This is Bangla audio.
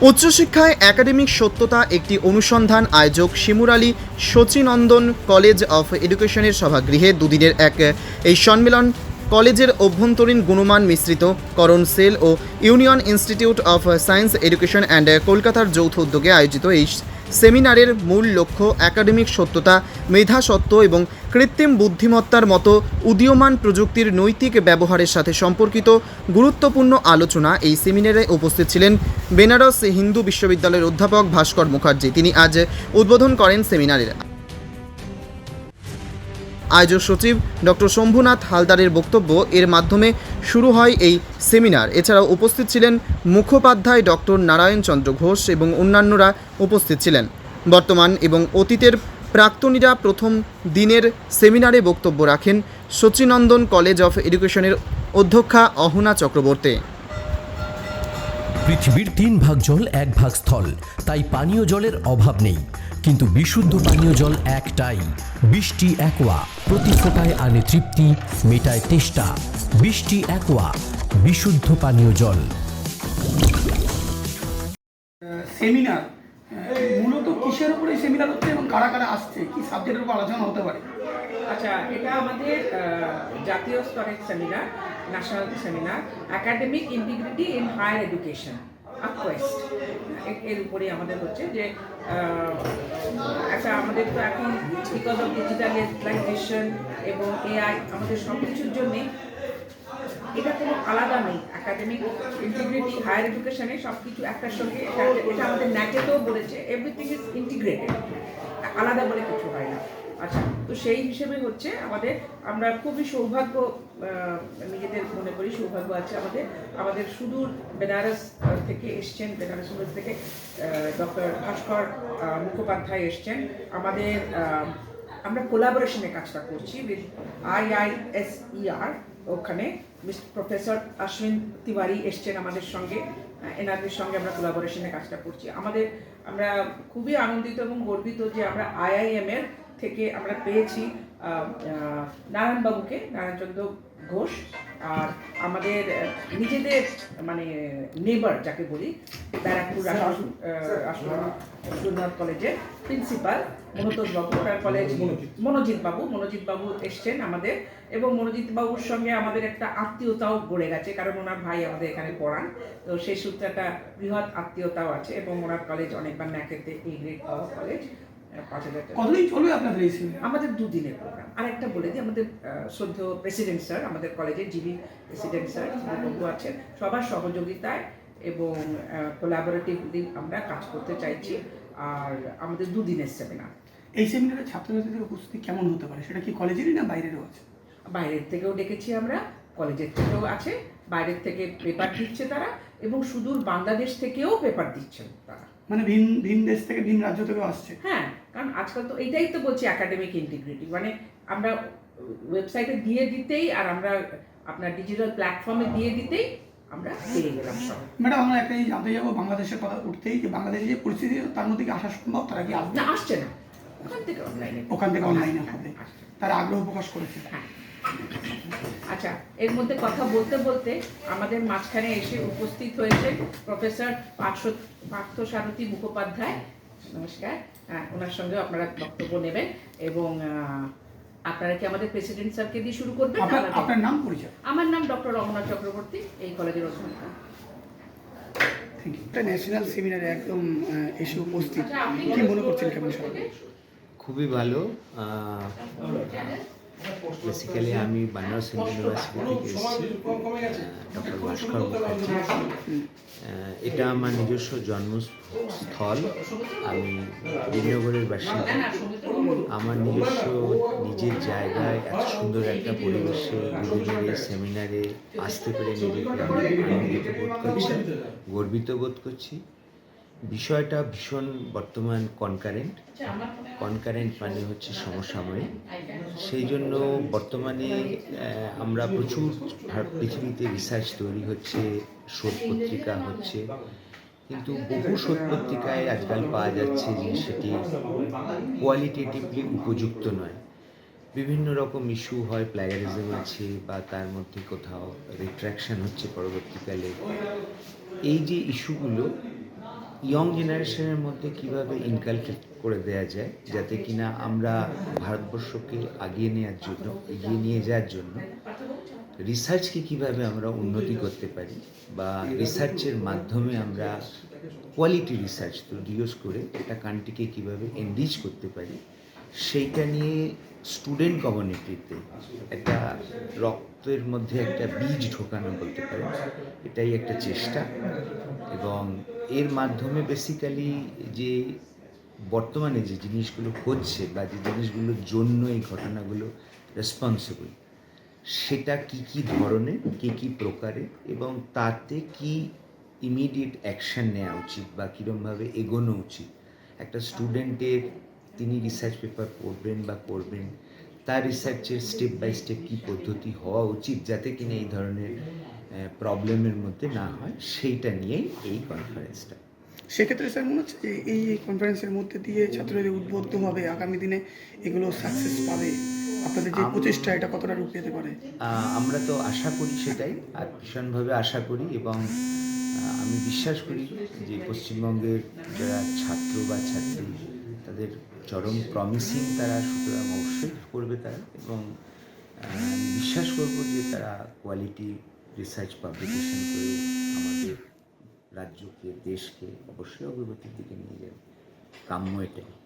উচ্চশিক্ষায় একাডেমিক সত্যতা একটি অনুসন্ধান আয়োজক শিমুর আলী শচীনন্দন কলেজ অফ এডুকেশনের সভাগৃহে দুদিনের এক, এই সম্মেলন কলেজের অভ্যন্তরীণ গুণমান মিশ্রিত, করণ cell O Union Institute of Science Education and কলকাতার যৌথ উদ্যোগে আয়োজিত এই সেমিনারের মূল লক্ষ্য একাডেমিক সত্যতা মেধাসত্ত্ব এবং কৃত্রিম বুদ্ধিমত্তার মতো উদীয়মান প্রযুক্তির নৈতিক ব্যবহারের সাথে সম্পর্কিত গুরুত্বপূর্ণ আলোচনা এই সেমিনারে উপস্থিত ছিলেন বেনারস হিন্দু বিশ্ববিদ্যালয়ের অধ্যাপক ভাস্কর মুখার্জি। তিনি আজ উদ্বোধন করেন সেমিনারের। আয়োজক সচিব ডক্টর শম্ভুনাথ হালদারের বক্তব্য এর মাধ্যমে শুরু হয় এই সেমিনার। এছাড়াও উপস্থিত ছিলেন মুখোপাধ্যায় ডক্টর নারায়ণ চন্দ্র ঘোষ এবং অন্যান্যরা উপস্থিত ছিলেন। বর্তমান এবং অতীতের প্রাক্তনীরা প্রথম দিনের সেমিনারে বক্তব্য রাখেন সচিনন্দন কলেজ অফ এডুকেশনের অধ্যক্ষা অহনা চক্রবর্তী। পৃথিবীর তিন ভাগ জল এক ভাগ স্থল। তাই পানীয় জলের অভাব নেই। কিন্তু বিশুদ্ধ পানীয় জল একটাই। বৃষ্টি একোয়া। প্রতি ফোটায় আনে তৃপ্তি মেটায় তেষ্টা। বৃষ্টি একোয়া। বিশুদ্ধ পানীয় জল। সেমিনার মূলত কিসের উপরে সেমিনার হচ্ছে এবং কারা কারা আসছে? কি সাবজেক্টের উপর আলোচনা হতে পারে? আচ্ছা এটা আমাদের জাতীয় স্তরের seminar. National seminar academic integrity in higher education a quest এর উপরে আমাদের হচ্ছে যে একটা আমাদের তো এখন বিকজ অফ ডিজিটালাইজেশন এবং এআই আমাদের সব কিছুর জন্যে এটা কোনো আলাদা নেই। একাডেমিক ইন্টিগ্রিটি হায়ার এডুকেশনে সব কিছু একটার সঙ্গে, এটা এটা আমাদের ন্যাকেতেও বলেছে এভরিথিং ইজ ইন্টিগ্রেটেড আলাদা বলে কিছু হয় না। আচ্ছা তো সেই হিসেবে হচ্ছে আমাদের আমরা খুবই সৌভাগ্য নিজেদের মনে করি সৌভাগ্য আছে আমাদের। আমাদের সুদূর বেনারস থেকে এসছেন, বেনারস ইউনিভার্সিটি থেকে ডক্টর ভাস্কর মুখোপাধ্যায় এসছেন। আমাদের আমরা কোলাবোরেশনে কাজটা করছি with IISER I S ER ওখানে প্রফেসর অশ্বিন তিওয়ারি এসছেন আমাদের সঙ্গে। এনাদের সঙ্গে আমরা কোলাবোরেশনে কাজটা করছি। আমাদের, আমরা খুবই আনন্দিত এবং গর্বিত যে আমরা আইআইএম এর থেকে আমরা পেয়েছি নারায়ণবাবুকে নারায়ণচন্দ্র ঘোষ আর আমাদের নিজেদের মানে নেবার যাকে বলি ব্যারাকপুর কলেজের প্রিন্সিপাল মনোতোষ বাবু ওনার কলেজ মনোজিৎ। বাবু মনোজিৎ বাবু এসছেন আমাদের এবং মনোজিৎ বাবুর সঙ্গে আমাদের একটা আত্মীয়তাও গড়ে গেছে কারণ ওনার ভাই আমাদের এখানে পড়ান। তো সেই সূত্রে একটা বৃহৎ আত্মীয়তাও আছে এবং ওনার কলেজ অনেকবার ন্যাকেতে এই গ্রেড কলেজ পাঁচ হাজার কতদিন চলবে আপনাদের এই আমাদের দুদিনের প্রোগ্রাম আরেকটা বলে দিই আমাদের সদ্য প্রেসিডেন্ট স্যার আমাদের কলেজের যিনি প্রেসিডেন্ট স্যার বন্ধু আছেন সবার সহযোগিতায় এবং কোলাবোরেটিভলি আমরা কাজ করতে চাইছি আর আমাদের দুদিনের সেমিনার এই সেমিনারে ছাত্রছাত্রীদের উপস্থিতি কেমন হতে পারে? সেটা কি কলেজেরই না বাইরেরও আছে? বাইরের থেকেও ডেকেছি আমরা কলেজের থেকেও আছে বাইরের থেকে পেপার দিচ্ছে তারা এবং সুদূর বাংলাদেশ থেকেও পেপার দিচ্ছেন তারা। মানে ভিন ভিন দেশ থেকে ভিন রাজ্য থেকেও আসছে? হ্যাঁ কারণ আজকাল তো এইটাই তো বলছি একাডেমিক ইন্টিগ্রিটি মানে আমরা ওয়েবসাইটে দিয়ে দিতেই আর আমরা আপনার ডিজিটাল প্ল্যাটফর্মে দিয়ে দিতেই আমরা পেয়ে গেলাম সব। ম্যাডাম আমরা একটাই জানতে যাব বাংলাদেশের কথা উঠতেই যে বাংলাদেশে যে পরিস্থিতি তার মধ্যে কি আসা সম্ভব? তারা কি আসবে? না আসছে না। ওখান থেকে অনলাইনে ওখান থেকে অনলাইনে হবে। তারা আগ্রহ প্রকাশ করেছে। হ্যাঁ। আচ্ছা এর মধ্যে কথা বলতে বলতে আমাদের মাঝখানে এসে উপস্থিত হয়েছে প্রফেসর পার্থ পার্থ সারথী মুখোপাধ্যায়। নমস্কার। হ্যাঁ ওনার সঙ্গে আপনারা বক্তব্য নেবেন এবং আপনারা কি আমাদের প্রেসিডেন্ট স্যারকে দিয়ে শুরু করবেন? আপনার নাম পরিচয়। আমার নাম ডক্টর রমনা চক্রবর্তী এই কলেজের অধ্যক্ষ। থ্যাংক ইউ একটা ন্যাশনাল সেমিনারে একদম এসে উপস্থিত। আচ্ছা, কি মনে করছেন কেমন সবাই খুবই ভালো বেসিক্যালি আমি বানারস হিন্দু ইউনিভার্সিটি থেকে এসেছি ডক্টর ভাস্কর মুখার্জি। এটা আমার নিজস্ব জন্মস্থল। আমি দিননগরের বাসিন্দা। আমার নিজস্ব নিজের জায়গায় এত সুন্দর একটা পরিবেশে এই সেমিনারে আসতে পেরে নিজেকে আমি আনন্দিত বোধ করছি। গর্বিত বোধ করছি। বিষয়টা ভীষণ বর্তমান কনকারেন্ট কনকারেন্ট মানে হচ্ছে সমসাময়িক। সেই জন্য বর্তমানে আমরা প্রচুর পৃথিবীতে রিসার্চ তৈরি হচ্ছে, শোধ পত্রিকা হচ্ছে। কিন্তু বহু শোধ পত্রিকায় আজকাল পাওয়া যাচ্ছে যে সেটি কোয়ালিটেটিভলি উপযুক্ত নয়। বিভিন্ন রকম ইস্যু হয় প্লাগারিজম আছে বা তার মধ্যে কোথাও রিট্রাকশন হচ্ছে পরবর্তীকালে। এই যে ইস্যুগুলো ইয়ং জেনারেশনের মধ্যে কীভাবে ইনকালকেট করে দেওয়া যায়, যাতে কিনা আমরা ভারতবর্ষকে আগিয়ে নেওয়ার জন্য, এগিয়ে নিয়ে যাওয়ার জন্য রিসার্চকে কীভাবে আমরা উন্নতি করতে পারি বা রিসার্চের মাধ্যমে আমরা কোয়ালিটি রিসার্চ প্রডিউস করে একটা কান্ট্রিকে কীভাবে এনরিচ করতে পারি, সেইটা নিয়ে স্টুডেন্ট কমিউনিটিতে একটা রক্তের মধ্যে একটা বীজ ঢোকানো বলতে পারে এটাই একটা চেষ্টা এবং এর মাধ্যমে বেসিক্যালি যে বর্তমানে যে জিনিসগুলো হচ্ছে বা যে জিনিসগুলোর জন্য এই ঘটনাগুলো রেসপন্সিবল সেটা কি কি ধরনের, কি কি প্রকারে এবং তাতে কি ইমিডিয়েট অ্যাকশন নেওয়া উচিত বা কীরমভাবে এগোনো উচিত? একটা স্টুডেন্টের তিনি রিসার্চ পেপার পড়বেন বা করবেন তার রিসার্চের স্টেপ বাই স্টেপ কী পদ্ধতি হওয়া উচিত যাতে কিনা এই ধরনের প্রবলেমের মধ্যে না হয় সেইটা নিয়েই এই কনফারেন্সটা সেক্ষেত্রে স্যার মনে হচ্ছে যে এই এই কনফারেন্সের মধ্যে দিয়ে ছাত্রদের উদ্বুদ্ধ হবে আগামী দিনে এগুলো সাকসেস পাবে? আপনাদের যে প্রচেষ্টা এটা কতটা রূপ পেতে পারে? আমরা তো আশা করি সেটাই আর ভীষণভাবে আশা করি এবং আমি বিশ্বাস করি যে পশ্চিমবঙ্গের যারা ছাত্র বা ছাত্রী তাদের চরম প্রমিসিং তারা সুতরাং অবশ্যই করবে তারা এবং বিশ্বাস করব যে তারা কোয়ালিটি রিসার্চ পাবলিকেশন করে আমাদের রাজ্যকে দেশকে অবশ্যই অগ্রগতির দিকে নিয়ে যাবে। কাম্য এটাই।